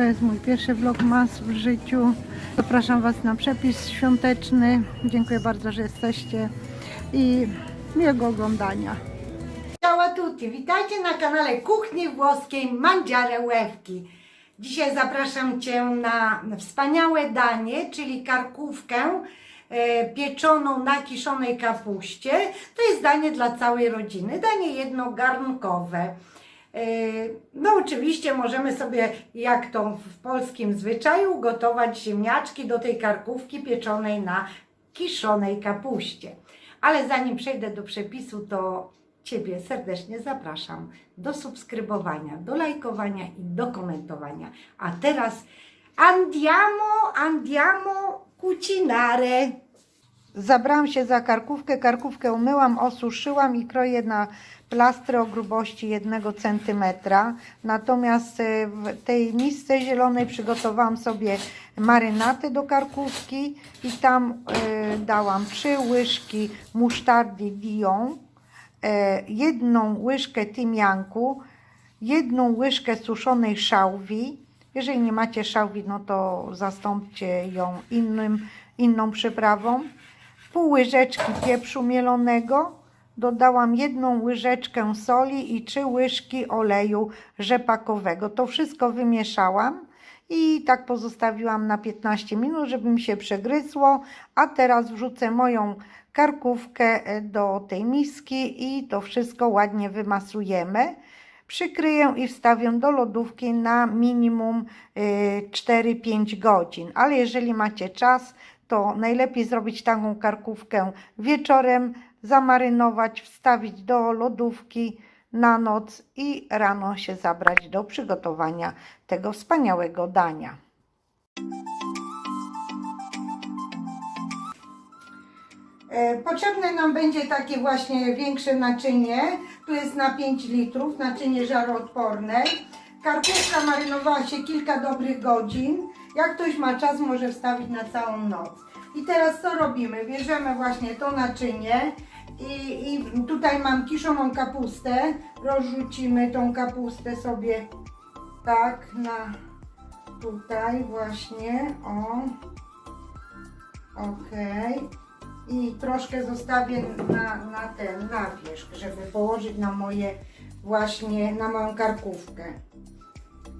To jest mój pierwszy vlogmas w życiu. Zapraszam Was na przepis świąteczny. Dziękuję bardzo, że jesteście i miłego oglądania. Ciao a tutti, witajcie na kanale Kuchni Włoskiej Mangiare Łewki. Dzisiaj zapraszam Cię na wspaniałe danie, czyli karkówkę e, pieczoną na kiszonej kapuście. To jest danie dla całej rodziny, danie jednogarnkowe. E, No oczywiście możemy sobie, jak to w polskim zwyczaju, gotować ziemniaczki do tej karkówki pieczonej na kiszonej kapuście. Ale zanim przejdę do przepisu, to Ciebie serdecznie zapraszam do subskrybowania, do lajkowania i do komentowania. A teraz andiamo, andiamo cucinare. Zabrałam się za karkówkę. Karkówkę umyłam, osuszyłam i kroję na plastry o grubości 1 cm. Natomiast e, w tej misce zielonej przygotowałam sobie marynaty do karkówki i tam e, dałam 3 łyżki musztardy Dijon, e, jedną łyżkę tymianku, jedną łyżkę suszonej szałwi. Jeżeli nie macie szałwi, no to zastąpcie ją innym, inną przyprawą. Pół łyżeczki pieprzu mielonego, dodałam jedną łyżeczkę soli i trzy łyżki oleju rzepakowego. To wszystko wymieszałam i tak pozostawiłam na 15 minut, żeby mi się przegryzło. A teraz wrzucę moją karkówkę e, do tej miski i to wszystko ładnie wymasujemy. Przykryję i wstawię do lodówki na minimum y, 4-5 godzin. Ale jeżeli macie czas, to najlepiej zrobić taką karkówkę wieczorem, zamarynować, wstawić do lodówki na noc i rano się zabrać do przygotowania tego wspaniałego dania. E, Potrzebne nam będzie takie właśnie większe naczynie. Tu jest na 5 litrów, naczynie żaroodporne. Karkówka marynowała się kilka dobrych godzin. Jak ktoś ma czas, może wstawić na całą noc. I teraz co robimy? Bierzemy właśnie to naczynie i, i tutaj mam kiszoną kapustę. Rozrzucimy tą kapustę sobie tak na tutaj właśnie. O. Okej i troszkę zostawię na, na ten, na wierzch, żeby położyć na moje właśnie, na moją karkówkę.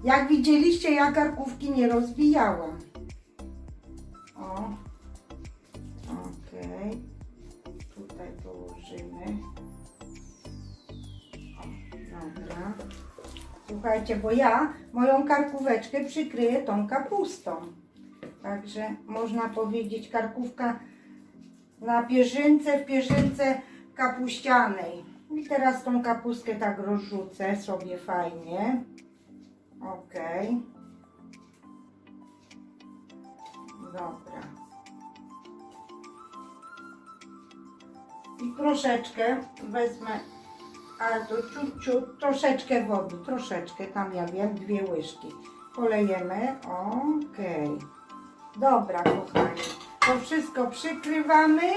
Jak widzieliście, ja karkówki nie rozbijałam. O, tutaj położymy. O, dobra. Słuchajcie, bo ja moją karkóweczkę przykryję tą kapustą. Także można powiedzieć karkówka na pierzynce, w pierzynce kapuścianej. I teraz tą kapustkę tak rozrzucę sobie fajnie. Ok. Dobra. I troszeczkę wezmę, ale to ciut, ciut, troszeczkę wody, troszeczkę, tam ja wiem, dwie łyżki. Polejemy, okej. Dobra, kochani. To wszystko przykrywamy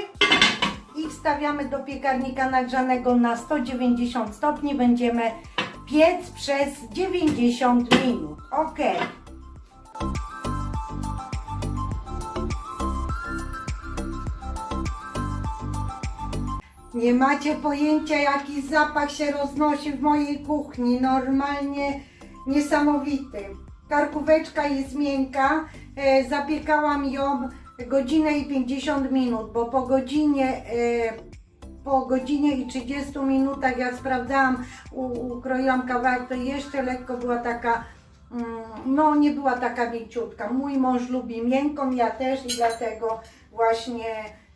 i wstawiamy do piekarnika nagrzanego na 190 stopni. Będziemy piec przez 90 minut. Ok. Nie macie pojęcia, jaki zapach się roznosi w mojej kuchni. Normalnie niesamowity. Karkóweczka jest miękka. E, zapiekałam ją godzinę i 50 minut, bo po godzinie, e, po godzinie i 30 minutach ja sprawdzałam, u, ukroiłam kawałek, to jeszcze lekko była taka, mm, no nie była taka mięciutka. Mój mąż lubi miękką, ja też i dlatego właśnie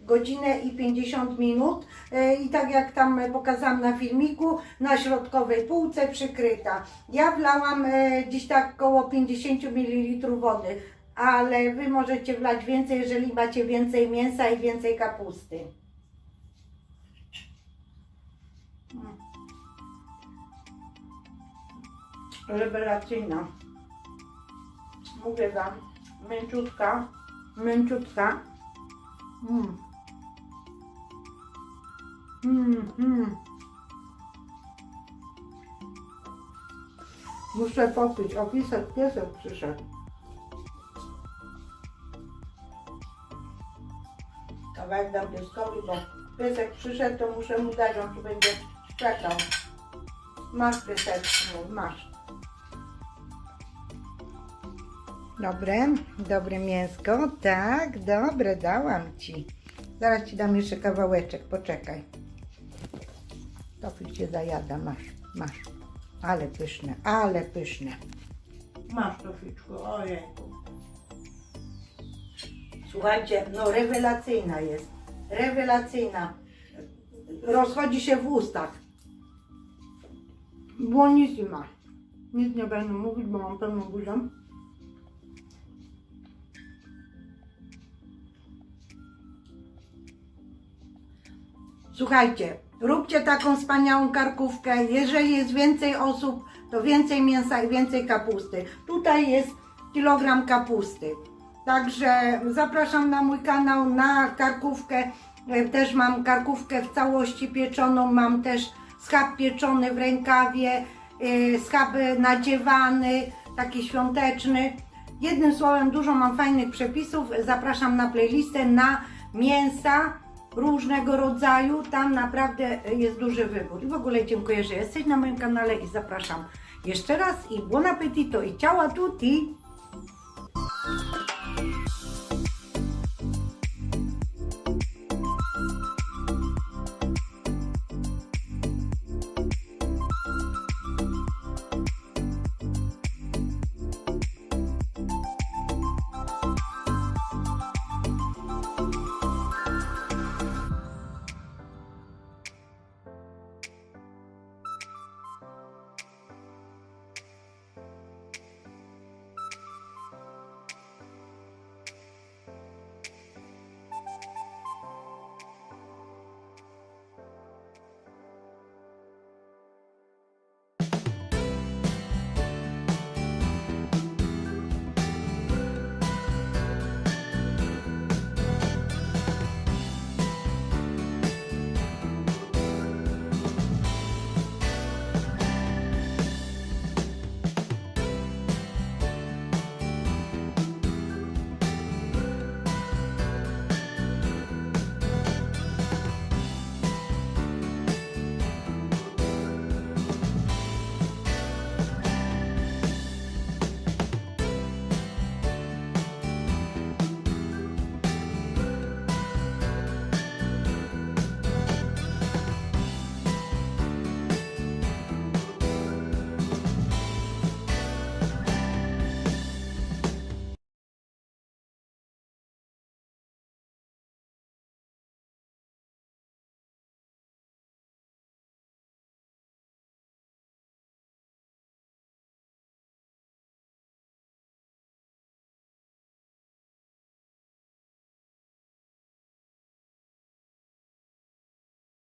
godzinę i 50 minut E, i tak jak tam pokazałam na filmiku, na środkowej półce przykryta. Ja wlałam e, gdzieś tak około 50 ml wody, ale Wy możecie wlać więcej, jeżeli macie więcej mięsa i więcej kapusty. Mm. Rewelacyjna. Mówię Wam, mięciutka, mięciutka. Mm. Mm, mm. Muszę popić. O, pisek, piesek przyszedł. To dam pieskowi, bo piesek przyszedł, to muszę mu dać, on tu będzie czekał. Masz piesek, masz. Dobre, dobre mięsko, tak, dobre, dałam Ci. Zaraz Ci dam jeszcze kawałeczek, poczekaj. To cię zajada, masz, masz. Ale pyszne, ale pyszne. Masz Toficzku, ojejku. Słuchajcie, no rewelacyjna jest. Rewelacyjna. Rozchodzi się w ustach. Buonissima. Nic nie będę mówić, bo mam pełną buzią. Słuchajcie, róbcie taką wspaniałą karkówkę. Jeżeli jest więcej osób, to więcej mięsa i więcej kapusty. Tutaj jest kilogram kapusty. Także zapraszam na mój kanał na karkówkę. E, Też mam karkówkę w całości pieczoną, mam też schab pieczony w rękawie, e, schab nadziewany, taki świąteczny. Jednym słowem, dużo mam fajnych przepisów. Zapraszam na playlistę na mięsa różnego rodzaju. Tam naprawdę jest duży wybór. I w ogóle dziękuję, że jesteś na moim kanale i zapraszam jeszcze raz i buon appetito i ciao a tutti!